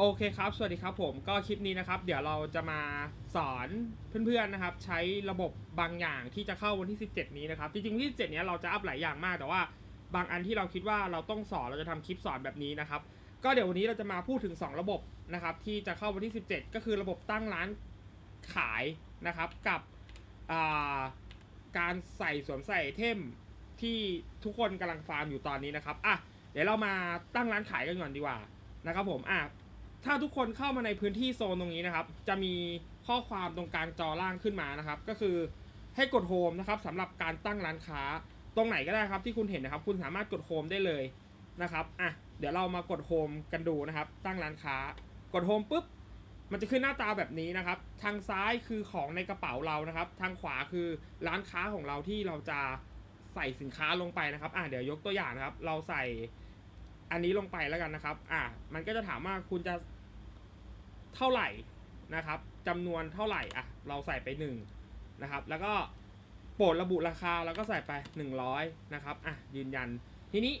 โอเคครับ สวัสดีครับผมก็คลิปนี้นะครับ เดี๋ยวเราจะมาสอนเพื่อนๆนะครับ ใช้ระบบบางอย่างที่จะเข้าวันที่ 17 นี้นะครับ จริงๆวันที่17เนี้ยเราจะอัพหลายอย่างมาก แต่ว่าบางอันที่เราคิดว่าเราต้องสอนเราจะทำคลิปสอนแบบนี้นะครับ ก็เดี๋ยววันนี้เราจะมาพูดถึง 2 ระบบนะครับ ที่จะเข้าวันที่ 17 ก็คือระบบตั้งร้านขายนะครับ กับการใส่สวมใส่เทมที่ทุกคนกำลังฟาร์มอยู่ตอนนี้นะครับอะเดี๋ยวเรามาตั้งร้านขายกันก่อนดีกว่านะครับผมอะ ถ้าทุกคนเข้ามาในพื้นที่โซนตรงนี้นะครับ จะมีข้อความตรงกลางจอล่างขึ้นมานะครับ ก็คือให้กดโฮมนะครับสำหรับการตั้งร้านค้าตรงไหนก็ได้ครับที่คุณเห็นนะครับ คุณสามารถกดโฮมได้เลยนะครับอะเดี๋ยวเรามากดโฮมกันดูนะครับ ตั้งร้านค้ากดโฮมปุ๊บมันจะขึ้นหน้าตาแบบนี้นะครับ ทางซ้ายคือของในกระเป๋าเรานะครับ ทางขวาคือร้านค้าของเราที่เราจะใส่สินค้าลงไปนะครับ อะเดี๋ยวยกตัวอย่างนะครับ เราใส่ อันนี้ลงไปแล้วกันนะครับ อะมันก็จะถามว่าคุณจะเท่าไหร่นะครับจำนวนเท่าไหร่ อะ เราใส่ไป1นะครับ แล้วก็โปรดระบุราคาแล้วก็ใส่ไป 100นะครับ อะ ยืนยัน ทีนี้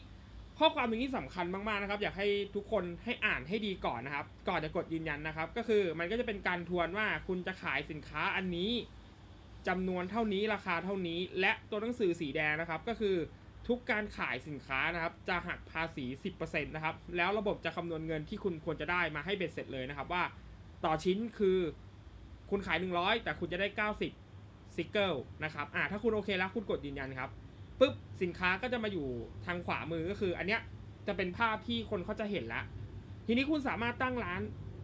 ข้อความตรงนี้สำคัญมากๆนะครับ อยากให้ทุกคนให้อ่านให้ดีก่อนนะครับ ก่อนจะกดยืนยันนะครับ ก็คือมันก็จะเป็นการทวนว่าคุณจะขายสินค้าอันนี้จำนวนเท่านี้ราคาเท่านี้ และตัวหนังสือสีแดงนะครับ ก็คือ ทุกการขายสินค้านะครับ จะหักภาษี 10%นะครับ แล้วระบบจะคำนวณเงินที่คุณควรจะได้มาให้เบ็ดเสร็จเลยนะครับ ว่าต่อชิ้นคือคุณขาย 100 แต่คุณจะได้ 90ซิกเกิลนะครับอ่าถ้าคุณโอเคแล้วคุณกดยืนยันครับปุ๊บสินค้าก็จะมาอยู่ทางขวามือก็คือ อันเนี้ยจะเป็นภาพที่คนเขาจะเห็นแล้วทีนี้คุณสามารถตั้งร้าน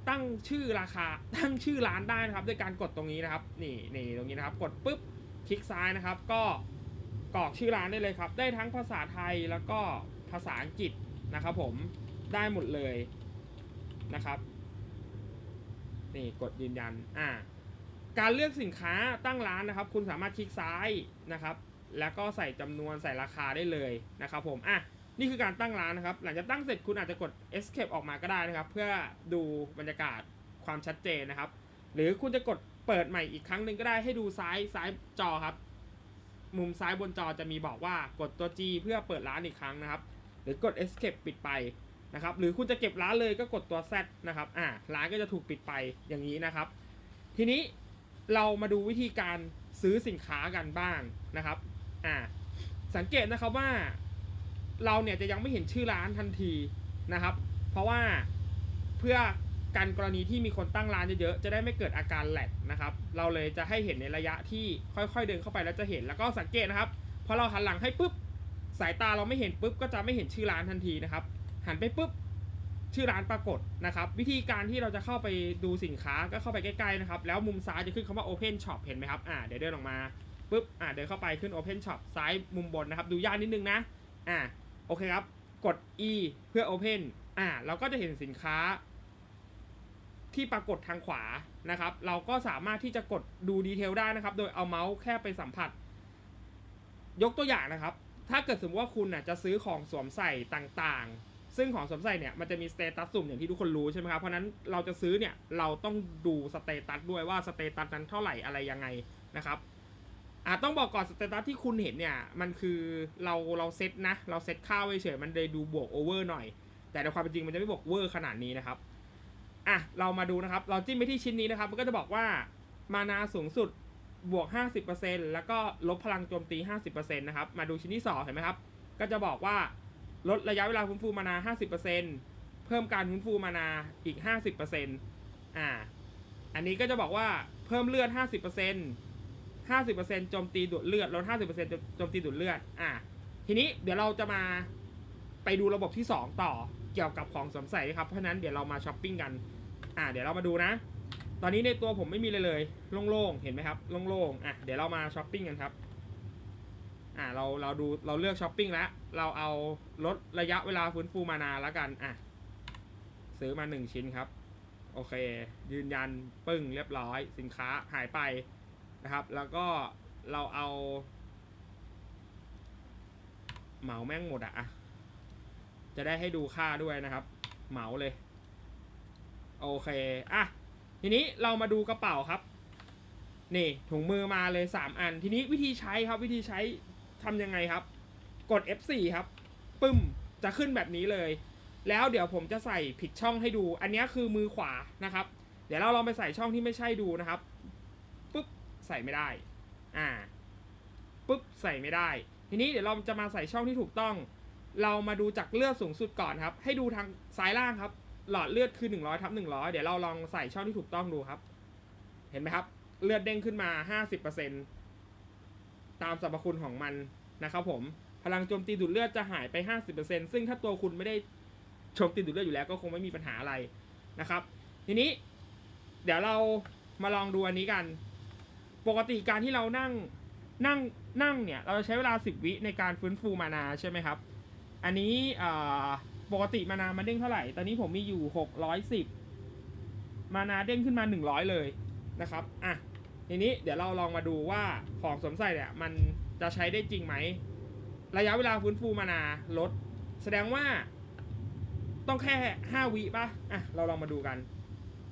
ตั้งชื่อราคาตั้งชื่อร้านได้นะครับ ด้วยการกดตรงนี้นะครับ นี่นี่ตรงนี้นะครับ กดปุ๊บคลิกซ้ายนะครับ ก็ กรอกชื่อร้านได้เลยครับ ได้ทั้งภาษาไทยแล้วก็ภาษาอังกฤษนะครับผมได้หมดเลยนะครับนี่กดยืนยันอ่าการเลือกสินค้าตั้งร้านนะครับ คุณสามารถคลิกซ้ายนะครับ แล้วก็ใส่จำนวนใส่ราคาได้เลยนะครับผมอะนี่คือการตั้งร้านนะครับ หลังจากตั้งเสร็จคุณอาจจะกด escape ออกมาก็ได้นะครับ เพื่อดูบรรยากาศความชัดเจนนะครับ หรือคุณจะกดเปิดใหม่อีกครั้งหนึ่งก็ได้ให้ดูซ้ายซ้ายจอครับ มุมซ้ายบนจอจะมีบอกว่ากดตัว G เพื่อเปิดร้านอีกครั้งนะครับ หรือกด escape ปิดไปนะครับ หรือคุณจะเก็บร้านเลยก็กดตัว Z นะครับ อ่า ร้านก็จะถูกปิดไปอย่างนี้นะครับ ทีนี้เรามาดูวิธีการซื้อสินค้ากันบ้างนะครับ อ่า สังเกตนะครับว่า เราเนี่ยจะยังไม่เห็นชื่อร้านทันทีนะครับ เพราะว่าเพื่อ การกรณีที่มีคนตั้งร้านเยอะๆจะได้ไม่เกิดอาการแหลกนะครับ เราเลยจะให้เห็นในระยะที่ค่อยๆเดินเข้าไปแล้วจะเห็นแล้วก็สังเกตนะครับพอเราหันหลังให้ปุ๊บสายตาเราไม่เห็นปุ๊บก็จะไม่เห็นชื่อร้านทันทีนะครับ หันไปปุ๊บชื่อร้านปรากฏนะครับ วิธีการที่เราจะเข้าไปดูสินค้าก็เข้าไปใกล้ๆนะครับ แล้วมุมซ้ายจะขึ้นคำว่า Open Shop เห็นไหมครับอ่าเดี๋ยวเดินออกมาปุ๊บอ่าเดินเข้าไปขึ้น Open Shop ซ้ายมุมบนนะครับ ดูยากนิดนึงนะอ่าโอเคครับ กด E เพื่อ Open อ่าเราก็จะเห็นสินค้า ที่ปรากฏทางขวานะครับ เราก็สามารถที่จะกดดูดีเทลได้นะครับ โดยเอาเมาส์แค่ไปสัมผัส ยกตัวอย่างนะครับ ถ้าเกิดสมมติว่าคุณน่ะจะซื้อของสวมใส่ต่างๆ ซึ่งของสวมใส่เนี่ยมันจะมีสเตตัสสุ่มอย่างที่ทุกคนรู้ใช่ไหมครับ เพราะนั้นเราจะซื้อเนี่ยเราต้องดูสเตตัสด้วยว่าสเตตัสนั้นเท่าไหร่อะไรยังไงนะครับอาต้องบอกก่อนสเตตัสที่คุณเห็นเนี่ยมันคือเราเราเซตนะเราเซตค่าไว้เฉยมันเลยดูบวกโอเวอร์หน่อย แต่ในความเป็นจริงมันจะไม่บวกเวอร์ขนาดนี้นะครับ อะเรามาดูนะครับ เราจิ้มไปที่ชิ้นนี้นะครับ มันก็จะบอกว่ามานาสูงสุดบวก 50%แล้วก็ลบพลังโจมตี 50%นะครับ มาดูชิ้นที่ 2 เห็นไหมครับ ก็จะบอกว่าลดระยะเวลาฟื้นฟูมานา 50%เพิ่มการฟื้นฟูมานาอีก 50%อ่า อันนี้ก็จะบอกว่าเพิ่มเลือด 50% 50%โจมตีดูดเลือดลด 50%โจมตีดูดเลือด อ่า ทีนี้เดี๋ยวเราจะมาไปดูระบบที่ 2 ต่อ เกี่ยวกับของสวมใส่นะครับ เพราะนั้นเดี๋ยวเรามาช้อปปิ้งกัน อ่าเดี๋ยวเรามาดูนะ ตอนนี้ในตัวผมไม่มีเลยเลย โล่งๆ เห็นไหมครับ โล่งๆ อะเดี๋ยวเรามาช้อปปิ้งกันครับ อ่าเราเราดูเราเลือกช้อปปิ้งแล้ว เราเอาลดระยะเวลาฟื้นฟูมานาแล้วกัน อะซื้อมาหนึ่งชิ้นครับ โอเค ยืนยันปึ้งเรียบร้อย สินค้าหายไปนะครับ แล้วก็เราเอาเหมาแม่งหมดอะอะ จะได้ให้ดูค่าด้วยนะครับ เหมาเลย โอเค อะ ทีนี้เรามาดูกระเป๋าครับ นี่ถุงมือมาเลย 3 อัน ทีนี้วิธีใช้ครับ วิธีใช้ทำยังไงครับ กด F4 ครับ ปึ้ม จะขึ้นแบบนี้เลย แล้วเดี๋ยวผมจะใส่ผิดช่องให้ดู อันนี้คือมือขวานะครับ เดี๋ยวเราลองไปใส่ช่องที่ไม่ใช่ดูนะครับ ปุ๊บ ใส่ไม่ได้ อ่า ปุ๊บ ใส่ไม่ได้ ทีนี้เดี๋ยวเราจะมาใส่ช่องที่ถูกต้อง เรามาดูจากเลือดสูงสุดก่อนครับ ให้ดูทางซ้ายล่างครับ หลอดเลือดคือ 100ทับ100 เดี๋ยวเราลองใส่ช่องที่ถูกต้องดูครับ เห็นไหมครับ เลือดเด้งขึ้นมา 50%ตามสรรพคุณของมันนะครับผม พลังโจมตีดูดเลือดจะหายไป 50%ซึ่งถ้าตัวคุณไม่ได้โจมตีดูดเลือดอยู่แล้วก็คงไม่มีปัญหาอะไรนะครับ ทีนี้ เดี๋ยวเรามาลองดูอันนี้กัน ปกติการที่เรานั่งนั่งนั่งเนี่ย เราจะใช้เวลา 10 วิในการฟื้นฟูมานาใช่ไหมครับ อันนี้ปกติมานามันเด้งเท่าไหร่ ตอนนี้ผมมีอยู่ 610 มานาเด้งขึ้นมา 100 เลยนะครับ อะ ทีนี้เดี๋ยวเราลองมาดูว่าของสวมใส่เนี่ยมันจะใช้ได้จริงไหม ระยะเวลาฟื้นฟูมานาลด แสดงว่าต้องแค่ 5 วิป่ะ อะ เราลองมาดูกัน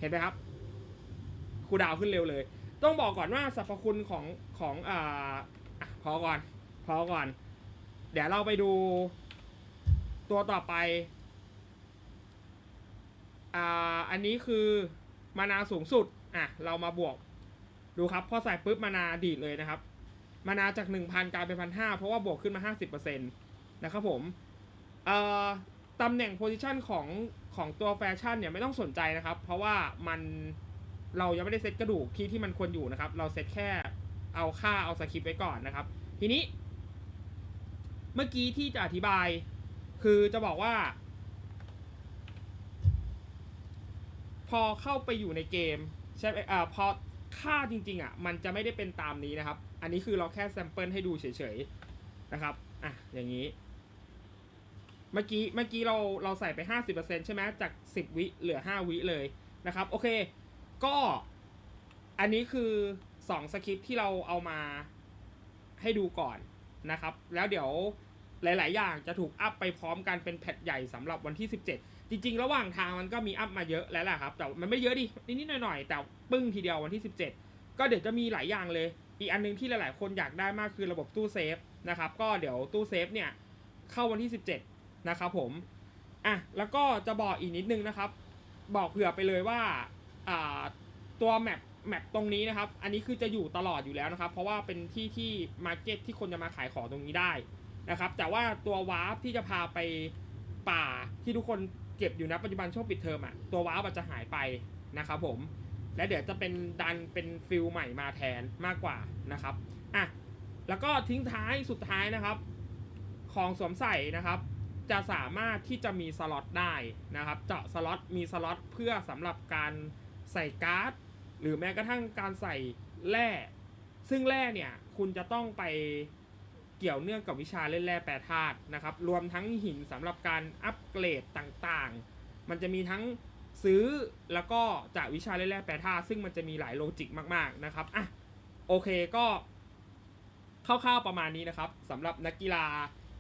เห็นไหมครับคูดาวขึ้นเร็วเลย ต้องบอกก่อนว่าสรรพคุณของของอ่าอะพอก่อน พอก่อน เดี๋ยวเราไปดู ตัวต่อไป อ่า อันนี้คือมานาสูงสุด อะ เรามาบวก ดูครับ พอใส่ปุ๊บมานาดีดเลยนะครับ มานาจาก 1,000 กลายเป็นพันห้าเพราะว่าบวกขึ้นมา 50%นะครับผม เอ่อตำแหน่งโพซิชันของของตัวแฟชั่นเนี่ยไม่ต้องสนใจนะครับ เพราะว่ามันเรายังไม่ได้เซตกระดูกที่ที่มันควรอยู่นะครับ เราเซตแค่เอาค่าเอาสคริปต์ไว้ก่อนนะครับ ทีนี้ เมื่อกี้ที่จะอธิบาย คือจะบอกว่า พอเข้าไปอยู่ในเกมใช่ไหมอ่าพอค่าจริง ๆ อะ มันจะไม่ได้เป็นตามนี้นะครับ อันนี้คือเราแค่แซมเปิลให้ดูเฉยๆนะครับ อะ อย่างนี้ เมื่อกี้ เมื่อกี้เรา เราใส่ไป 50%ใช่ไหมจาก 10 วิเหลือ 5 วิเลยนะครับ โอเค ก็อันนี้คือ2สคริปที่เราเอามาให้ดูก่อนนะครับ แล้วเดี๋ยว หลาย ๆ อย่างจะถูกอัพไปพร้อมกันเป็นแพทใหญ่สำหรับวันที่ 17 จริง ๆ ระหว่างทางมันก็มีอัพมาเยอะแล้วแหละครับ แต่มันไม่เยอะดิ นิด ๆ หน่อย ๆ แต่ปึ้งทีเดียววันที่ 17 ก็เดี๋ยวจะมีหลายอย่างเลย อีกอันหนึงที่หลาย ๆ คนอยากได้มากคือระบบตู้เซฟนะครับ ก็เดี๋ยวตู้เซฟเนี่ยเข้าวันที่ 17 นะครับผม อะ แล้วก็จะบอกอีกนิดนึงนะครับ บอกเผื่อไปเลยว่าอ่าตัวแมปแมปตรงนี้นะครับ อันนี้คือจะอยู่ตลอดอยู่แล้วนะครับ เพราะว่าเป็นที่ที่มาร์เก็ตที่คนจะมาขายของตรงนี้ได้ นะครับ แต่ว่าตัววาร์ปที่จะพาไปป่าที่ทุกคนเก็บอยู่นะปัจจุบันช่วงปิดเทอมอะตัววาร์ปอาจจะหายไปนะครับผมและเดี๋ยวจะเป็นดันเป็นฟิลใหม่มาแทนมากกว่านะครับอะแล้วก็ทิ้งท้ายสุดท้ายนะครับ ของสวมใส่นะครับ จะสามารถที่จะมีสล็อตได้นะครับ เจาะสล็อตมีสล็อตเพื่อสำหรับการใส่การ์ด หรือแม้กระทั่งการใส่แร่ซึ่งแร่เนี่ยคุณจะต้องไป เกี่ยวเนื่องกับวิชาเล่นแร่แปรธาตุนะครับ รวมทั้งหินสำหรับการอัปเกรดต่างๆ มันจะมีทั้งซื้อแล้วก็จากวิชาเล่นแร่แปรธาตุซึ่งมันจะมีหลายโลจิกมาก ๆนะครับอะโอเคก็คร่าวๆประมาณนี้นะครับสำหรับนักกีฬา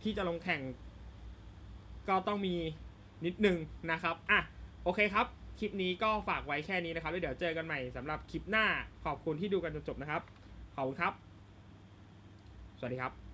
ที่จะลงแข่ง ก็ต้องมีนิดนึงนะครับอะโอเคครับ คลิปนี้ก็ฝากไว้แค่นี้นะครับแล้วเดี๋ยวเจอกันใหม่สำหรับคลิปหน้าขอบคุณที่ดูกันจนจบนะครับ ขอบคุณครับ สวัสดีครับ